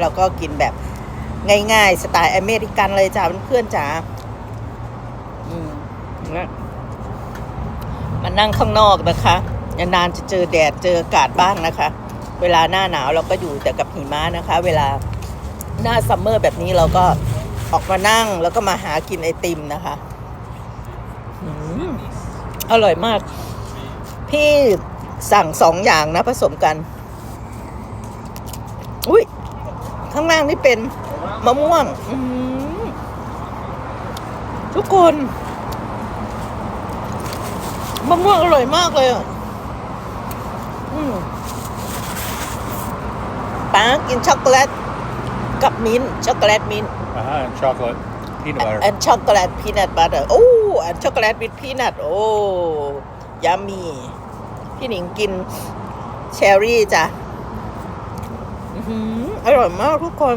เราก็กินแบบง่ายๆ สไตล์อเมริกันเลยจ้าเพื่อนจ๋าอืมนะมานั่งข้างนอกนะคะนานจะเจอแดดเจออากาศบ้างนะคะ เวลาหน้าหนาวเราก็อยู่แต่กับหิมะนะคะ เวลาหน้าซัมเมอร์แบบนี้เราก็ออกมานั่งแล้วก็มาหากินไอติมนะคะอร่อยมาก พี่สั่งสองอย่างนะผสมกัน อุ้ย ข้างล่างนี่เป็นมะม่วงอืมทุกคนมะม่วงอร่อยมากเลยอะอืมป้ากินช็อกโกแลตกับมิ้นท์ช็อกโกแลตมิ้นท์ Uh-huh, and chocolate, peanut butter. and chocolate peanut butter โอ้ and chocolate with peanut โอ้ยามี พี่หนิงกินเชอร์รี่จ้ะ อร่อยมากทุกคน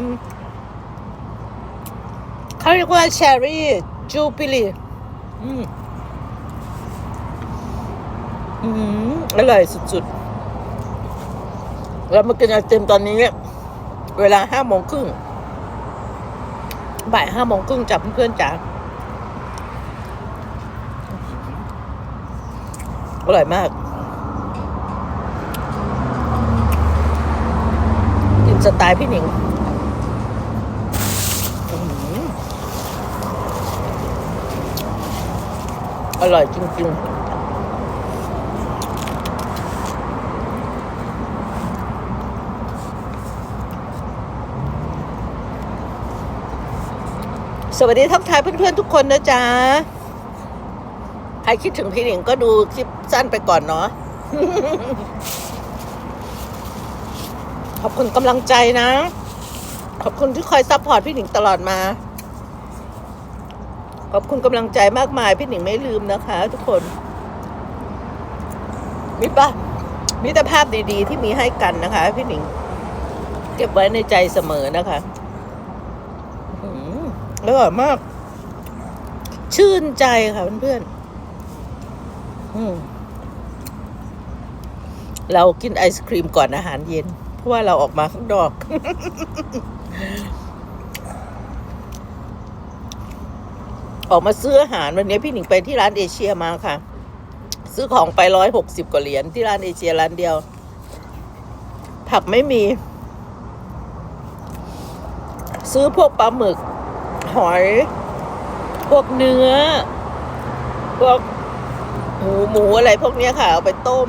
เขาเรียกว่าเชอร์รี่จูบิลีอืมอืมอร่อยสุดๆ เรามากินไอติมตอนนี้ เวลาห้าโมงครึ่งบ่ายห้าโมงครึ่งจับเพื่อนจ๋าอร่อยมาก กิน สไตล์พี่หนิงอื้อหืออร่อยจริงๆ สวัสดีทักทายเพื่อนๆทุกคนนะจ๊ะ ใครคิดถึงพี่หนิงก็ดูคลิปสั้นไปก่อนเนาะ ขอบคุณกำลังใจนะ ขอบคุณที่คอยซัพพอร์ตพี่หนิงตลอดมา ขอบคุณกำลังใจมากมาย พี่หนิงไม่ลืมนะคะ ทุกคนมิปะมิตรภาพดี ๆ ที่มีให้กันนะคะ พี่หนิง เก็บไว้ในใจเสมอนะคะอร่อยมาก ชื่นใจค่ะเพื่อนๆเรากินไอศครีมก่อนอาหารเย็น เพราะว่าเราออกมาข้างนอก ออกมาซื้ออาหารวันนี้พี่หนิงไปที่ร้านเอเชียมาค่ะ ซื้อของไปร้อยหกสิบกว่าเหรียญที่ร้านเอเชียร้านเดียว ผักไม่มี ซื้อพวกปลาหมึก หอย พวกเนื้อ พวกหมูหมูอะไรพวกนี้ค่ะ เอาไปต้ม